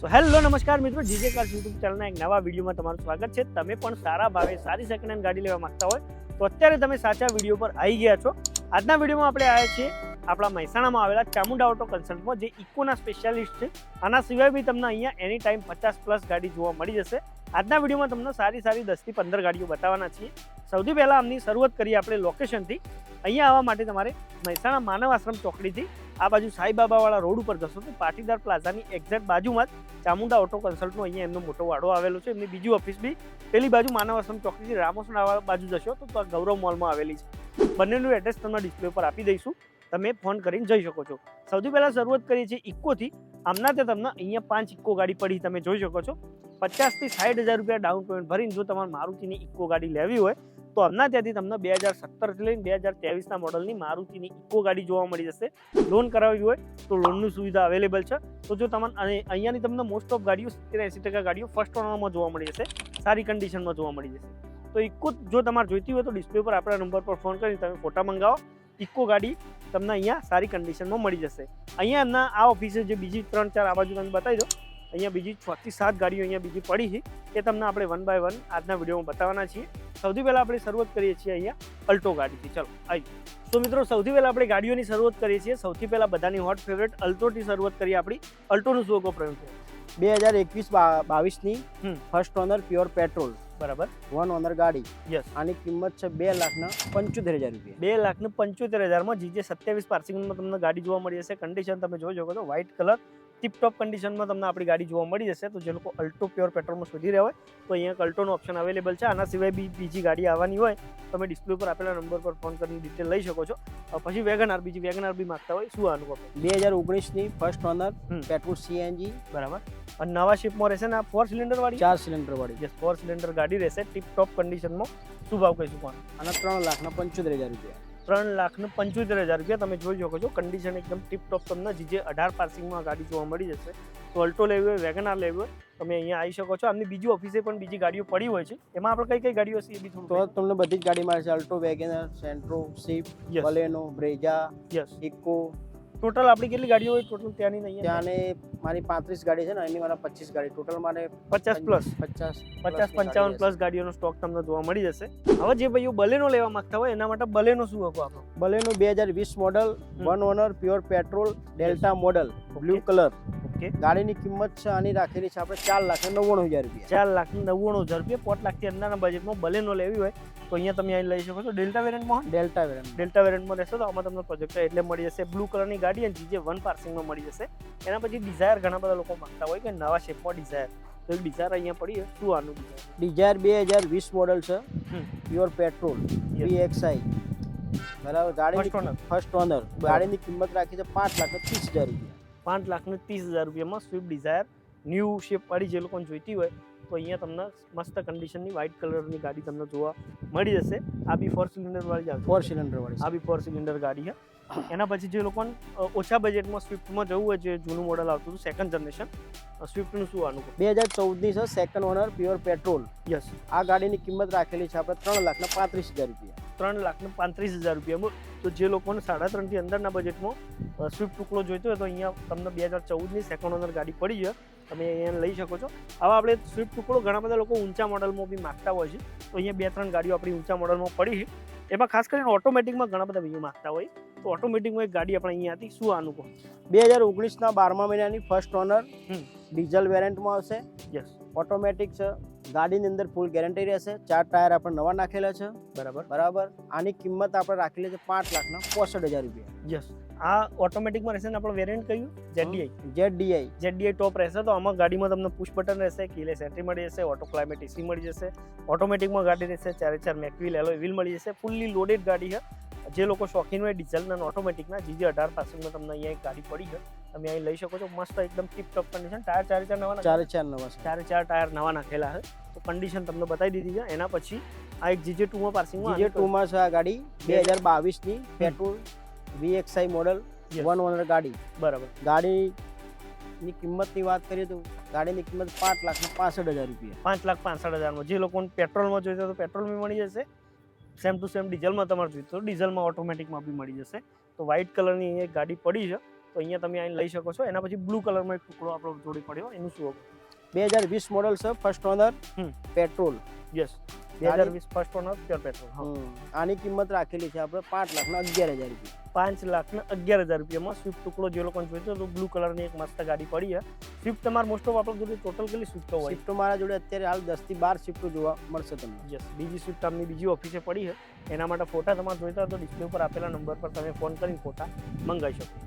So hello નમસ્કાર મિત્રો. GJ cars YouTube ચેનલના એક નવા વિડીયોમાં તમારું સ્વાગત છે. તમે પણ સારા ભાવે સારી સેકન્ડ હેન્ડ ગાડી લેવા માંગતા હોય, તો અત્યારે તમે સાચા વીડિયો પર આવી ગયા છો. આજના વિડીયોમાં આપણે આવ્યા છીએ આપણા મહેસાણામાં આવેલા ચામુંડા ઓટો કન્સલ્ટમાં જે ઇકોના સ્પેશિયાલિસ્ટ છે. આના સિવાય બી તમને અહીંયા એની ટાઈમ પચાસ પ્લસ ગાડી જોવા મળી જશે. આજના વિડીયોમાં તમને સારી સારી દસથી પંદર ગાડીઓ બતાવવાના છીએ. સૌથી પહેલાં આમની શરૂઆત કરીએ આપણે લોકેશનથી અહીંયા આવવા માટે તમારે મહેસાણા માનવ આશ્રમ ચોકડીથી આ બાજુ સાઈબાબાવાળા રોડ ઉપર જશો તો પાટીદાર પ્લાઝાની એક્ઝેક્ટ બાજુમાં જ ચામુંડા ઓટો કન્સલ્ટનો અહીંયા એમનો મોટો વાડો આવેલો છે. એમની બીજી ઓફિસ બી. પેલી બાજુ માનવ આશ્રમ ચોકડીથી રામોસના બાજુ જશો તો તો ગૌરવ મોલમાં આવેલી છે. બંનેનું એડ્રેસ તમને ડિસ્પ્લે પર આપી દઈશું. તમે ફોન કરીને જઈ શકો છો. સૌથી પહેલાં શરૂઆત કરીએ છીએ ઇક્કોથી આમના તે તમને અહીંયા પાંચ ઇક્કો ગાડી પડી તમે જોઈ શકો છો. પચાસથી સાઠ હજાર રૂપિયા ડાઉન પેમેન્ટ ભરીને જો તમારે મારુતિની ઇક્કો ગાડી લેવી હોય તો હમણાં ત્યાંથી તમને બે હજાર સત્તરથી લઈને બે હજાર ત્રેવીસના મોડલની મારુતિની ઇકો ગાડી જોવા મળી જશે. લોન કરાવવી હોય તો લોનની સુવિધા અવેલેબલ છે. તો જો તમને અહીંયાની તમને મોસ્ટ ઓફ ગાડીઓ સિત્તેર એંસી ટકા ગાડીઓ ફર્સ્ટ ઓનરમાં જોવા મળી જશે. સારી કન્ડિશનમાં જોવા મળી જશે. તો ઇકો જો તમારે જોઈતી હોય તો ડિસ્પ્લે પર આપણા નંબર પર ફોન કરીને તમે ફોટા મંગાવો. ઇકો ગાડી તમને અહીંયા સારી કન્ડિશનમાં મળી જશે. અહીંયા એમના આ ઓફિસે જે બીજી ત્રણ ચાર આ બાજુ તમે બતાવી દો અહીંયા બીજી છથી સાત ગાડીઓ અહીંયા બીજી પડી છે એ તમને આપણે વન બાય વન આજના વિડીયોમાં બતાવવાના છીએ. સૌથી પહેલાં આપણે શરૂઆત કરીએ છીએ અહીંયા અલ્ટો ગાડીથી. ચલો આવી તો મિત્રો સૌથી પહેલાં આપણે ગાડીઓની શરૂઆત કરીએ છીએ. સૌથી પહેલાં બધાની હોટ ફેવરેટ અલ્ટોથી શરૂઆત કરીએ આપણી. અલ્ટોનું શું કહો છે? બે હજાર એકવીસ બાવીસની. ફર્સ્ટ ઓનર પ્યોર પેટ્રોલ બરાબર. વન ઓનર ગાડી. યસ આની કિંમત છે બે લાખના પંચોતેર હજાર રૂપિયા. બે લાખ ને પંચોતેર હજારમાં જીજે સત્યાવીસ પાર્સિંગમાં તમને ગાડી જોવા મળી જશે કન્ડિશન તમે જોઈ શકો છો. વ્હાઇટ કલર ટીપટોપ કન્ડિશનમાં તમને આપણી ગાડી જોવા મળી જશે. તો જે લોકો અલ્ટો પ્યોર પેટ્રોલમાં શોધી રહ્યા હોય તો અહીંયા અલ્ટોનો ઓપ્શન અવેલેબલ છે. આના સિવાય બી બીજી ગાડી આવવાની હોય તમે ડિસ્પ્લે પર આપેલા નંબર પર ફોન કરીને ડિટેલ લઈ શકો છો. પછી પછી વેગનાર બીજી વેગનાર બી માગતા હોય શું આનું આપણે બે હજાર ઓગણીસની ફર્સ્ટ ઓનર પેટ્રોલ સીએનજી બરાબર? અને નવા શિપમાં રહેશે ને આ ફોર સિલિન્ડર વાળી? ચાર સિલિન્ડર વાળી. જે ફોર સિલિન્ડર ગાડી રહેશે ટીપ ટોપ કન્ડિશનમાં શું ભાવ કહીશું પણ અને ત્રણ લાખના પંચોતેર હજાર રૂપિયા. ત્રણ લાખ ને પંચોતેર હજાર રૂપિયા તમે જોઈ શકો છો. કન્ડિશન એકદમ ટીપ ટોપ તમને જીજે અઢાર પાર્સિંગમાં ગાડી જોવા મળી જશે. તો અલ્ટો લેવી હોય વેગનાર લેવી હોય તમે અહીંયા આવી શકો છો. આમની બીજી ઓફિસે પણ બીજી ગાડીઓ પડી હોય છે. એમાં આપણે કઈ કઈ ગાડીઓ છે એ બી તો તમને બધી જ ગાડી મળે છે Alto WagonR Santro Swift Baleno Brezza yes Eeco total આપણી કેટલી ગાડીઓ હોય? ટોટલ ત્યાંની નહીં ત્યાંની મારી પાંત્રીસ ગાડી છે ને એની મારા પચીસ ગાડી. ટોટલ મારે પચાસ પ્લસ પચાસ પચાસ પંચાવન પ્લસ ગાડીઓનો સ્ટોક તમને જોવા મળી જશે. હવે જે ભાઈઓ બલેનો લેવા માંગતા હોય એના માટે બલેનો શું હકો આપો? બલેનો બે હજાર વીસ model one owner pure petrol Delta model blue colour okay ગાડીની કિંમત છે આની રાખેલી છે આપણે ચાર લાખ નવ્વાણું હજાર રૂપિયા. ચાર લાખ નવ્વાણું હજાર રૂપિયા. પોત લાખથી અંદરના બજેટમાં બલેનો લેવી હોય તો અહીંયા તમે અહીં લઈ શકો છો. ડેલ્ટા વેરિયન્ટમાં ડેલ્ટા વેરિયન્ટ ડેલ્ટા વેરિયન્ટમાં રહેશો તો આમાં તમને પ્રોજેક્ટર એટલે મળી જશે બ્લુ કલરની ગાડી અને જીજે વન પાર્સિંગમાં મળી જશે. એના પછી ડિઝાયર ઘણા બધા લોકો માંગતા હોય કે નવા શેપમાં ડિઝાયર તો એક ડિઝાયર અહીંયા પડી. શું આનું ડિઝાયર બે હજાર વીસ મોડલ છે. Pure petrol Yes. વીએક્સઆઈ બરાબર? ગાડી ફર્સ્ટ ઓનર ગાડીની કિંમત રાખી છે પાંચ લાખ ત્રીસ હજાર રૂપિયા. પાંચ લાખનું ત્રીસ હજાર રૂપિયામાં સ્વિફ્ટ ડિઝાયર ન્યૂ શેપ વાળી જે લોકોને જોઈતી હોય તો અહીંયા તમને મસ્ત કન્ડિશનની વ્હાઇટ કલરની ગાડી તમને જોવા મળી જશે. આ બી ફોર સિલિન્ડર વાળી જ ફોર સિલિન્ડર વાળી. આ બી ફોર સિલિન્ડર ગાડી છે. એના પછી જે લોકોને ઓછા બજેટમાં સ્વિફ્ટમાં જવું હોય જે જૂનું મોડલ આવતું હતું સેકન્ડ જનરેશન સ્વિફ્ટનું શું આનું બે હજાર ચૌદની છે second owner pure petrol yes આ ગાડીની કિંમત રાખેલી છે આપણે ત્રણ લાખના પાંત્રીસ હજાર રૂપિયા. ત્રણ લાખને પાંત્રીસ હજાર રૂપિયામાં તો જે લોકોને સાડા ત્રણથી અંદરના બજેટમાં સ્વિફ્ટ ટુકડો જોઈતો હોય તો અહીંયા તમને બે હજાર ચૌદની સેકન્ડ ઓનર ગાડી પડી છે. તમે અહીંયા લઈ શકો છો. હવે આપણે સ્વિફ્ટ ટુકડો ઘણા બધા લોકો ઊંચા મોડલમાં બી માગતા હોય છે. તો અહીંયા બે ત્રણ ગાડીઓ આપણી ઊંચા મોડલમાં પડી છે. એમાં ખાસ કરીને ઓટોમેટિકમાં ઘણા બધા બીજું માગતા હોય. તો ઓટોમેટિકમાં એક ગાડી આપણે અહીંયા હતી. શું આનું કહો બે હજાર ઓગણીસના બારમા મહિનાની ફર્સ્ટ ઓનર. ડીઝલ વેરિયન્ટમાં આવશે. યસ ઓટોમેટિક છે. ગાડીની અંદર ફૂલ ગેરંટી રહેશે. ચાર ટાયર આપણે નવા નાખેલા છે. બરાબર. બરાબર. આની કિંમત આપણે રાખેલી છે પાંચ લાખના પોસઠ હજાર રૂપિયા. યસ આ ઓટોમેટિકમાં રહેશે ને આપણો વેરિયન્ટ કયું જેડીઆઈ જેડીઆઈ જેડીઆઈ ટોપ રહેશે તો આમાં ગાડીમાં તમને પુશ બટન રહેશે કીલેસ એન્ટ્રી મળી જશે ઓટો ક્લાઇમેટ એસી મળી જશે. ઓટોમેટિકમાં ગાડી રહેશે ચારે ચાર મેકવીલ એલોય વ્હીલ મળી જશે. ફૂલ્લી લોડેડ ગાડી છે. જે લોકો શોખીન હોય ડીઝલના અને ઓટોમેટિકના જીજે અઢાર પાસિંગમાં તમને અહીંયા એક ગાડી પડી છે. તમે અહીં લઈ શકો છો. મસ્ત એકદમ ટીપ ટોપ કન્ડિશન ટાયર ચારે ચાર નવા ચારે ચાર નવા ચારે ચાર ટાયર નવા નાખેલા છે. તો કન્ડિશન તમને બતાવી દીધી છે. એના પછી આ એક જીજે ટુમાં પાર્સિંગમાં જીજે ટુમાં છે આ ગાડી. બે હજાર બાવીસની petrol VXI model. One owner ગાડી. બરાબર. ગાડીની કિંમતની વાત કરીએ તો ગાડીની કિંમત પાંચ લાખ પાસઠ હજાર રૂપિયા. પાંચ લાખ પાસઠ હજારમાં. જે લોકોને પેટ્રોલમાં જોઈતો હોય તો પેટ્રોલમાં મળી જશે. સેમ ટુ સેમ ડીઝલમાં તમારે જોઈતું તો ડીઝલમાં ઓટોમેટિકમાં બી મળી જશે. તો વ્હાઇટ કલરની એક ગાડી પડી છે. તો અહીંયા તમે આઈને લઈ શકો છો. એના પછી બ્લુ કલરમાં એક ટુકડો આપણો જોડી પડ્યો. એનું શું બે હજાર વીસ મોડલ છે ફર્સ્ટ ઓનર. પેટ્રોલ યસ બે હજાર વીસ ફર્સ્ટ ઓનર પ્યોર પેટ્રોલ આની કિંમત રાખેલી છે આપણે પાંચ લાખ ના અગિયાર હજાર રૂપિયા. પાંચ લાખ ને અગિયાર હજાર રૂપિયામાં સ્વિફ્ટ ટુકડો જે લોકોને જોઈતો તો બ્લુ કલરની એક મસ્ત ગાડી પડી છે. સ્વિફ્ટ તમારે મોસ્ટ ઓફ આપણે જોડે ટોટલ કેટલી સ્વિફ્ટો હોય? સ્વિફ્ટો મારા જોડે અત્યારે હાલ દસથી બાર સ્વિફ્ટો જોવા મળશે તમને. યસ બીજી સ્વિફ્ટ આમની બીજી ઓફિસે પડી છે. એના માટે ફોટા તમારે જોઈતા હોય તો ડિસ્પ્લે ઉપર આપેલા નંબર પર તમે ફોન કરીને ફોટા મંગાવી શકો.